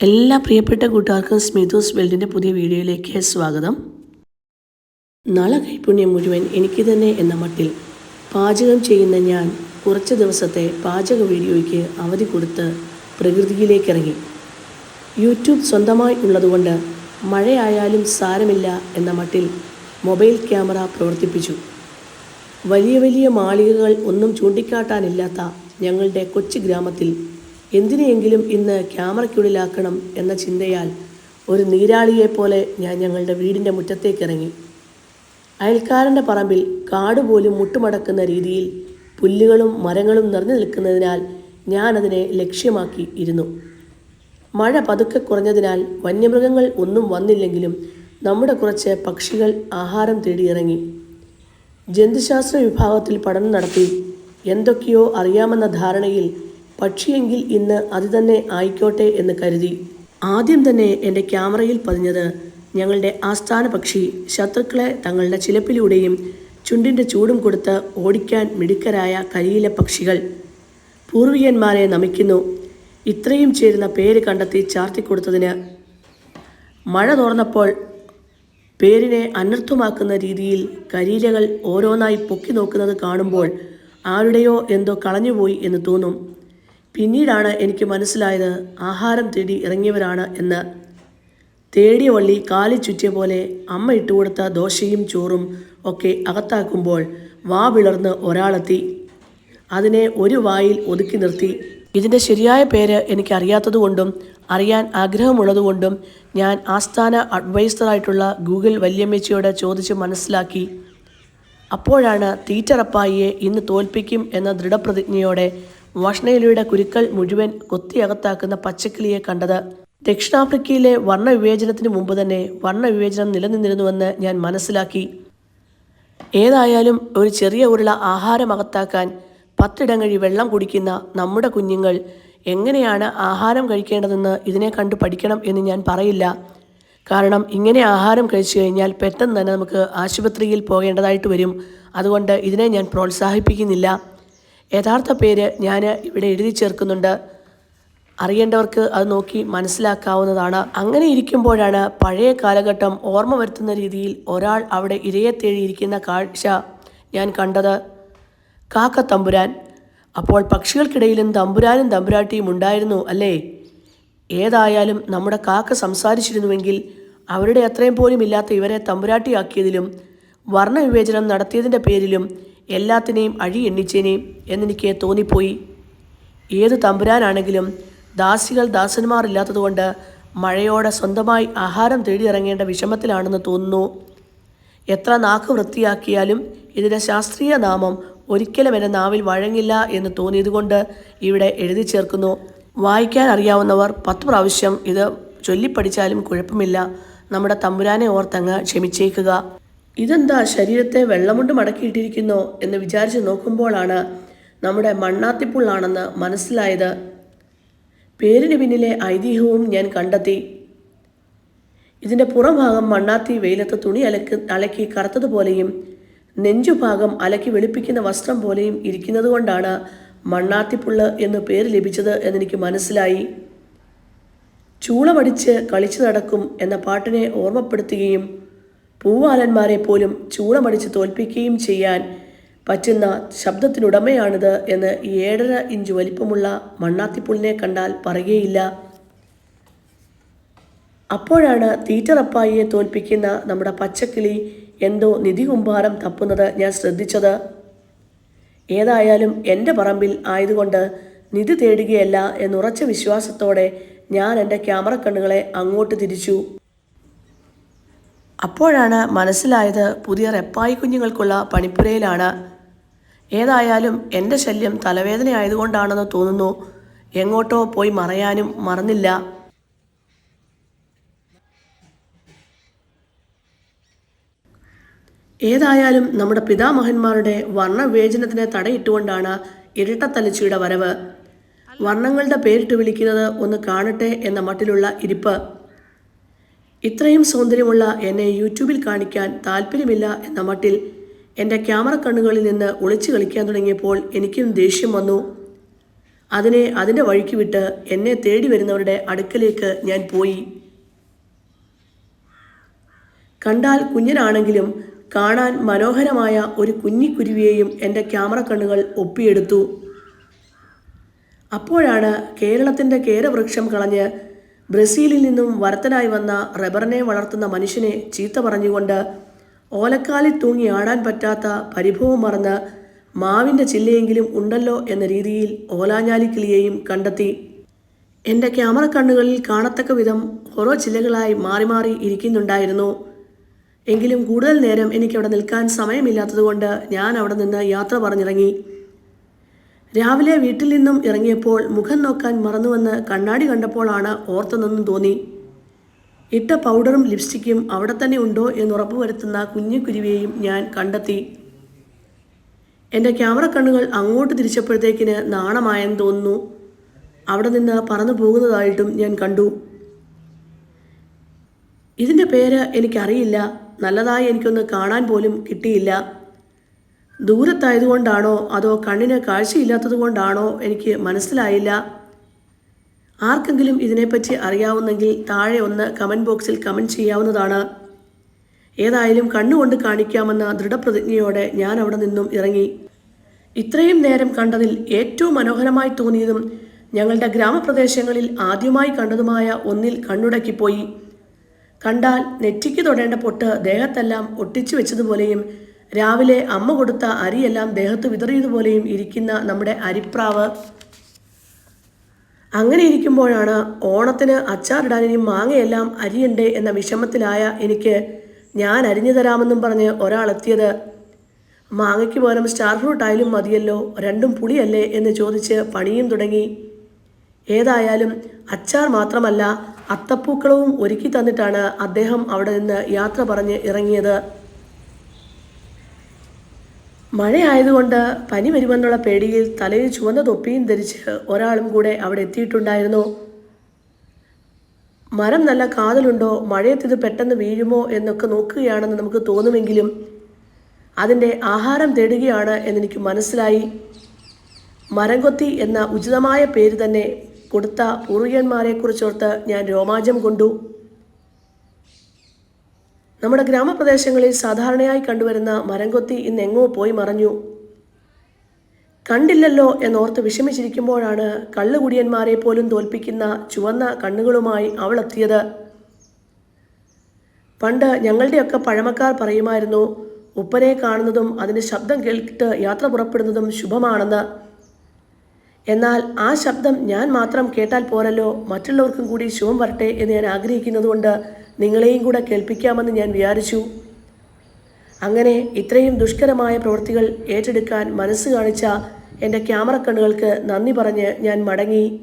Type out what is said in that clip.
എല്ലാ പ്രിയപ്പെട്ട കൂട്ടുകാർക്കും സ്മിതൂസ് വെൽഡിന്റെ പുതിയ വീഡിയോയിലേക്ക് സ്വാഗതം. നള കൈപുണ്യം മുഴുവൻ എനിക്ക് തന്നെ എന്ന മട്ടിൽ പാചകം ചെയ്യുന്ന ഞാൻ കുറച്ച് ദിവസത്തെ പാചക വീഡിയോയ്ക്ക് അവധി കൊടുത്ത് പ്രകൃതിയിലേക്ക് ഇറങ്ങി യൂട്യൂബ് സ്വന്തമായി ഉള്ളതുകൊണ്ട് മഴയായാലും സാരമില്ല എന്ന മട്ടിൽ മൊബൈൽ ക്യാമറ പ്രവർത്തിപ്പിച്ചു. വലിയ വലിയ മാളികകൾ ഒന്നും ചൂണ്ടിക്കാട്ടാനില്ലാത്ത ഞങ്ങളുടെ കൊച്ചു ഗ്രാമത്തിൽ എന്തിനെയെങ്കിലും ഇന്ന് ക്യാമറയ്ക്കുള്ളിലാക്കണം എന്ന ചിന്തയാൽ ഒരു നീരാളിയെപ്പോലെ ഞാൻ ഞങ്ങളുടെ വീടിന്റെ മുറ്റത്തേക്ക് ഇറങ്ങി അയൽക്കാരന്റെ പറമ്പിൽ കാട് പോലും മുട്ടുമടക്കുന്ന രീതിയിൽ പുല്ലുകളും മരങ്ങളും നിറഞ്ഞു നിൽക്കുന്നതിനാൽ ഞാനതിനെ ലക്ഷ്യമാക്കി ഇരുന്നു. മഴ പതുക്കെ കുറഞ്ഞതിനാൽ വന്യമൃഗങ്ങൾ ഒന്നും വന്നില്ലെങ്കിലും നമ്മുടെ കുറച്ച് പക്ഷികൾ ആഹാരം തേടിയിറങ്ങി. ജന്തുശാസ്ത്ര വിഭാഗത്തിൽ പഠനം നടത്തി എന്തൊക്കെയോ അറിയാമെന്ന ധാരണയിൽ പക്ഷിയെങ്കിൽ ഇന്ന് അത് തന്നെ ആയിക്കോട്ടെ എന്ന് കരുതി. ആദ്യം തന്നെ എന്റെ ക്യാമറയിൽ പതിഞ്ഞത് ഞങ്ങളുടെ ആസ്ഥാന പക്ഷി ശത്രുക്കളെ തങ്ങളുടെ ചിലപ്പിലൂടെയും ചുണ്ടിന്റെ ചൂടും കൊടുത്ത് ഓടിക്കാൻ മിടുക്കരായ കരിയില പക്ഷികൾ. പൂർവികന്മാരെ നമിക്കുന്നു. ഇത്രയും ചേരുന്ന പേര് കണ്ടെത്തി ചാർത്തിക്കൊടുത്തതിന് മഴ തോർന്നപ്പോൾ പേരിനെ അനർത്ഥമാക്കുന്ന രീതിയിൽ കരിയിലകൾ ഓരോന്നായി പൊക്കി നോക്കുന്നത് കാണുമ്പോൾ ആരുടെയോ എന്തോ കളഞ്ഞുപോയി എന്ന് തോന്നും. പിന്നീടാണ് എനിക്ക് മനസ്സിലായത് ആഹാരം തേടി ഇറങ്ങിയവരാണ് എന്ന്. തേടിയ വള്ളി കാലി ചുറ്റിയ പോലെ അമ്മ ഇട്ടുകൊടുത്ത ദോശയും ചോറും ഒക്കെ അകത്താക്കുമ്പോൾ വാ വിളർന്ന് ഒരാളെത്തി. അതിനെ ഒരു വായിൽ ഒതുക്കി നിർത്തി. ഇതിന്റെ ശരിയായ പേര് എനിക്കറിയാത്തതുകൊണ്ടും അറിയാൻ ആഗ്രഹമുള്ളതുകൊണ്ടും ഞാൻ ആസ്ഥാന അഡ്വൈസറായിട്ടുള്ള ഗൂഗിൾ വല്യമ്മച്ചിയോട് ചോദിച്ച് മനസ്സിലാക്കി. അപ്പോഴാണ് തീറ്ററപ്പായിയെ ഇന്ന് തോൽപ്പിക്കും എന്ന ദൃഢപ്രതിജ്ഞയോടെ വഷ്ണയിലയുടെ കുരുക്കൾ മുഴുവൻ കൊത്തിയകത്താക്കുന്ന പച്ചക്കിളിയെ കണ്ടത് ദക്ഷിണാഫ്രിക്കയിലെ വർണവിവേചനത്തിന് മുമ്പ് തന്നെ വർണവിവേചനം നിലനിന്നിരുന്നുവെന്ന് ഞാൻ മനസ്സിലാക്കി. ഏതായാലും ഒരു ചെറിയ ഉരുള ആഹാരം അകത്താക്കാൻ പത്തിടങ്ങഴി വെള്ളം കുടിക്കുന്ന നമ്മുടെ കുഞ്ഞുങ്ങൾ എങ്ങനെയാണ് ആഹാരം കഴിക്കേണ്ടതെന്ന് ഇതിനെ കണ്ടു പഠിക്കണം എന്ന് ഞാൻ പറയില്ല. കാരണം ഇങ്ങനെ ആഹാരം കഴിച്ചു കഴിഞ്ഞാൽ പെട്ടെന്ന് തന്നെ നമുക്ക് ആശുപത്രിയിൽ പോകേണ്ടതായിട്ട് വരും. അതുകൊണ്ട് ഇതിനെ ഞാൻ പ്രോത്സാഹിപ്പിക്കുന്നില്ല. യഥാർത്ഥ പേര് ഞാൻ ഇവിടെ എഴുതി ചേർക്കുന്നുണ്ട്. അറിയേണ്ടവർക്ക് അത് നോക്കി മനസ്സിലാക്കാവുന്നതാണ്. അങ്ങനെ ഇരിക്കുമ്പോഴാണ് പഴയ കാലഘട്ടം ഓർമ്മ വരുത്തുന്ന രീതിയിൽ ഒരാൾ അവിടെ ഇരയെ തേടിയിരിക്കുന്ന കാഴ്ച ഞാൻ കണ്ടത്. കാക്ക തമ്പുരാൻ. അപ്പോൾ പക്ഷികൾക്കിടയിലും തമ്പുരാനും തമ്പുരാട്ടിയും ഉണ്ടായിരുന്നു അല്ലേ? ഏതായാലും നമ്മുടെ കാക്ക സംസാരിച്ചിരുന്നുവെങ്കിൽ അവരുടെ അത്രയും പോലും ഇല്ലാത്ത ഇവരെ തമ്പുരാട്ടിയാക്കിയതിലും വർണവിവേചനം നടത്തിയതിന്റെ പേരിലും എല്ലാത്തിനെയും അഴി എണ്ണിച്ചേനേയും എന്നെനിക്ക് തോന്നിപ്പോയി. ഏത് തമ്പുരാനാണെങ്കിലും ദാസികൾ ദാസന്മാരില്ലാത്തതുകൊണ്ട് മഴയോടെ സ്വന്തമായി ആഹാരം തേടിയിറങ്ങേണ്ട വിഷമത്തിലാണെന്ന് തോന്നുന്നു. എത്ര നാക്ക് വൃത്തിയാക്കിയാലും ഇതിന്റെ ശാസ്ത്രീയ നാമം ഒരിക്കലും എന്റെ നാവിൽ വഴങ്ങില്ല എന്ന് തോന്നിയതുകൊണ്ട് ഇവിടെ എഴുതി ചേർക്കുന്നു. വായിക്കാൻ അറിയാവുന്നവർ പത്ത് പ്രാവശ്യം ഇത് ചൊല്ലിപ്പഠിച്ചാലും കുഴപ്പമില്ല. നമ്മുടെ തമ്പുരാനെ ഓർത്തങ്ങ് ക്ഷമിച്ചേക്കുക. ഇതെന്താ ശരീരത്തെ വെള്ളമുണ്ട് മടക്കിയിട്ടിരിക്കുന്നോ എന്ന് വിചാരിച്ച് നോക്കുമ്പോഴാണ് നമ്മുടെ മണ്ണാത്തിപ്പുള്ളാണെന്ന് മനസ്സിലായത്. പേരിന് പിന്നിലെ ഐതിഹ്യവും ഞാൻ കണ്ടെത്തി. ഇതിന്റെ പുറംഭാഗം മണ്ണാത്തി വെയിലത്ത് തുണി അലക്ക് അലക്കി കറുത്തതുപോലെയും നെഞ്ചുഭാഗം അലക്കി വെളുപ്പിക്കുന്ന വസ്ത്രം പോലെയും ഇരിക്കുന്നത് കൊണ്ടാണ് മണ്ണാത്തിപ്പുള്ള എന്ന് പേര് ലഭിച്ചത് എന്നെനിക്ക് മനസ്സിലായി. ചൂളമടിച്ച് കളിച്ചു നടക്കും എന്ന പാട്ടിനെ ഓർമ്മപ്പെടുത്തുകയും പൂവാലന്മാരെ പോലും ചൂളമടിച്ച് തോൽപ്പിക്കുകയും ചെയ്യാൻ പറ്റുന്ന ശബ്ദത്തിനുടമയാണിത് എന്ന് ഏഴര ഇഞ്ച് വലിപ്പമുള്ള മണ്ണാത്തിപ്പുള്ളിനെ കണ്ടാൽ പറയുകയില്ല. അപ്പോഴാണ് തീറ്ററപ്പായിയെ തോൽപ്പിക്കുന്ന നമ്മുടെ പച്ചക്കിളി എന്തോ നിധി കുമ്പാരം തപ്പുന്നത് ഞാൻ ശ്രദ്ധിച്ചത്. ഏതായാലും എന്റെ പറമ്പിൽ ആയതുകൊണ്ട് നിധി തേടുകയല്ല എന്നുറച്ച വിശ്വാസത്തോടെ ഞാൻ എന്റെ ക്യാമറ കണ്ണുകളെ അങ്ങോട്ട് തിരിച്ചു. അപ്പോഴാണ് മനസ്സിലായത് പുതിയ റെപ്പായി കുഞ്ഞുങ്ങൾക്കുള്ള പണിപ്പുരയിലാണ്. ഏതായാലും എന്റെ ശല്യം തലവേദന ആയതുകൊണ്ടാണെന്ന് തോന്നുന്നു. എങ്ങോട്ടോ പോയി മറയാനും മറന്നില്ല. ഏതായാലും നമ്മുടെ പിതാമഹന്മാരുടെ വർണവിവേചനത്തിന് തടയിട്ടുകൊണ്ടാണ് ഇരട്ടത്തലച്ചിയുടെ വരവ്. വർണങ്ങളുടെ പേരിട്ട് വിളിക്കുന്നത് ഒന്ന് കാണട്ടെ എന്ന മട്ടിലുള്ള ഇരിപ്പ്. ഇത്രയും സൗന്ദര്യമുള്ള എന്നെ യൂട്യൂബിൽ കാണിക്കാൻ താല്പര്യമില്ല എന്ന മട്ടിൽ എന്റെ ക്യാമറ കണ്ണുകളിൽ നിന്ന് ഒളിച്ചു കളിക്കാൻ തുടങ്ങിയപ്പോൾ എനിക്കും ദേഷ്യം വന്നു. അതിനെ അതിന്റെ വഴിക്ക് വിട്ട് എന്നെ തേടി വരുന്നവരുടെ അടുക്കലേക്ക് ഞാൻ പോയി. കണ്ടാൽ കുഞ്ഞനാണെങ്കിലും കാണാൻ മനോഹരമായ ഒരു കുഞ്ഞിക്കുരുവിയെയും എന്റെ ക്യാമറ കണ്ണുകൾ ഒപ്പിയെടുത്തു. അപ്പോഴാണ് കേരളത്തിന്റെ കേരവൃക്ഷം കളഞ്ഞ് ബ്രസീലിൽ നിന്നും വരത്തനായി വന്ന റബ്ബറിനെ വളർത്തുന്ന മനുഷ്യനെ ചീത്ത പറഞ്ഞുകൊണ്ട് ഓലക്കാലിൽ തൂങ്ങി ആടാൻ പറ്റാത്ത പരിഭവം മറന്ന് മാവിന്റെ ചില്ലയെങ്കിലും ഉണ്ടല്ലോ എന്ന രീതിയിൽ ഓലാഞ്ഞാലിക്കിളിയെയും കണ്ടെത്തി. എന്റെ ക്യാമറ കണ്ണുകളിൽ കാണത്തക്ക വിധം ഓരോ ചില്ലകളായി മാറി മാറി ഇരിക്കുന്നുണ്ടായിരുന്നു. എങ്കിലും കൂടുതൽ നേരം എനിക്കവിടെ നിൽക്കാൻ സമയമില്ലാത്തതുകൊണ്ട് ഞാൻ അവിടെ നിന്ന് യാത്ര പറഞ്ഞിറങ്ങി. രാവിലെ വീട്ടിൽ നിന്നും ഇറങ്ങിയപ്പോൾ മുഖം നോക്കാൻ മറന്നുവെന്ന് കണ്ണാടി കണ്ടപ്പോഴാണ് ഓർത്തുനിന്നും തോന്നി. ഇട്ട പൗഡറും ലിപ്സ്റ്റിക്കും അവിടെ തന്നെ ഉണ്ടോ എന്ന് ഉറപ്പുവരുത്തുന്ന കുഞ്ഞു കുരുവിയെയും ഞാൻ കണ്ടെത്തി. എന്റെ ക്യാമറ കണ്ണുകൾ അങ്ങോട്ട് തിരിച്ചപ്പോഴത്തേക്കിന് നാണമായെന്ന് തോന്നുന്നു. അവിടെ നിന്ന് പറന്നു പോകുന്നതായിട്ടും ഞാൻ കണ്ടു. ഇതിന്റെ പേര് എനിക്കറിയില്ല. നല്ലതായി എനിക്കൊന്ന് കാണാൻ പോലും കിട്ടിയില്ല. ദൂരത്തായതുകൊണ്ടാണോ? അതോ കണ്ണിന് കാഴ്ചയില്ലാത്തത് കൊണ്ടാണോ? എനിക്ക് മനസ്സിലായില്ല. ആർക്കെങ്കിലും ഇതിനെപ്പറ്റി അറിയാവുന്നെങ്കിൽ താഴെ ഒന്ന് കമന്റ് ബോക്സിൽ കമന്റ് ചെയ്യാവുന്നതാണ്. ഏതായാലും കണ്ണുകൊണ്ട് കാണിക്കാമെന്ന ദൃഢപ്രതിജ്ഞയോടെ ഞാൻ അവിടെ നിന്നും ഇറങ്ങി. ഇത്രയും നേരം കണ്ടതിൽ ഏറ്റവും മനോഹരമായി തോന്നിയതും ഞങ്ങളുടെ ഗ്രാമപ്രദേശങ്ങളിൽ ആദ്യമായി കണ്ടതുമായ ഒന്നിൽ കണ്ണുടക്കിപ്പോയി. കണ്ടാൽ നെറ്റിക്ക് തൊടേണ്ട പൊട്ട് ദേഹത്തെല്ലാം ഒട്ടിച്ചു വെച്ചതുപോലെയും രാവിലെ അമ്മ കൊടുത്ത അരിയെല്ലാം ദേഹത്ത് വിതറിയതുപോലെയും ഇരിക്കുന്ന നമ്മുടെ അരിപ്രാവ്. അങ്ങനെ ഇരിക്കുമ്പോഴാണ് ഓണത്തിന് അച്ചാറിടാനും മാങ്ങയെല്ലാം അരിയണ്ടേ എന്ന വിഷമത്തിലായ എനിക്ക് ഞാൻ അരിഞ്ഞു തരാമെന്നും പറഞ്ഞ് ഒരാൾ എത്തിയത് മാങ്ങയ്ക്ക് പകരം സ്റ്റാർ ഫ്രൂട്ട് ആയാലും മതിയല്ലോ രണ്ടും പുളിയല്ലേ എന്ന് ചോദിച്ച് പണിയും തുടങ്ങി. ഏതായാലും അച്ചാർ മാത്രമല്ല അത്തപ്പൂക്കളവും ഒരുക്കി തന്നിട്ടാണ് അദ്ദേഹം അവിടെ നിന്ന് യാത്ര പറഞ്ഞ് ഇറങ്ങിയത്. മഴയായതുകൊണ്ട് പനി വരുമെന്നുള്ള പേടിയിൽ തലയിൽ ചുവന്ന തൊപ്പിയും ധരിച്ച് ഒരാളും കൂടെ അവിടെ എത്തിയിട്ടുണ്ടായിരുന്നു. മരം നല്ല കാതലുണ്ടോ? മഴയത്ത് ഇത് പെട്ടെന്ന് വീഴുമോ എന്നൊക്കെ നോക്കുകയാണെന്ന് നമുക്ക് തോന്നുമെങ്കിലും അതിന്റെ ആഹാരം തേടുകയാണ് എന്നെനിക്ക് മനസ്സിലായി. മരംകൊത്തി എന്ന ഉചിതമായ പേര് തന്നെ കൊടുത്ത പൂർവികന്മാരെക്കുറിച്ചോർത്ത് ഞാൻ രോമാഞ്ചം കൊണ്ടു. നമ്മുടെ ഗ്രാമപ്രദേശങ്ങളിൽ സാധാരണയായി കണ്ടുവരുന്ന മരംകൊത്തി ഇന്ന് എങ്ങോ പോയി മറഞ്ഞു. കണ്ടില്ലല്ലോ എന്നോർത്ത് വിഷമിച്ചിരിക്കുമ്പോഴാണ് കള്ളുകുടിയന്മാരെ പോലും തോൽപ്പിക്കുന്ന ചുവന്ന കണ്ണുകളുമായി അവൾ എത്തിയത്. പണ്ട് ഞങ്ങളുടെയൊക്കെ പഴമക്കാർ പറയുമായിരുന്നു ഉപ്പനെ കാണുന്നതും അതിന്റെ ശബ്ദം കേട്ടിട്ട് യാത്ര പുറപ്പെടുന്നതും ശുഭമാണെന്ന്. എന്നാൽ ആ ശബ്ദം ഞാൻ മാത്രം കേട്ടാൽ പോരല്ലോ മറ്റുള്ളവർക്കും കൂടി ശുഭം വരട്ടെ എന്ന് ഞാൻ ആഗ്രഹിക്കുന്നതുകൊണ്ട് നിങ്ങളെയും കൂടെ കേൾപ്പിക്കാമെന്ന് ഞാൻ വിചാരിച്ചു. അങ്ങനെ ഇത്രയും ദുഷ്കരമായ പ്രവൃത്തികൾ ഏറ്റെടുക്കാൻ മനസ്സ് കാണിച്ച എന്റെ ക്യാമറ കണ്ണുകൾക്ക് നന്ദി പറഞ്ഞ് ഞാൻ മടങ്ങി.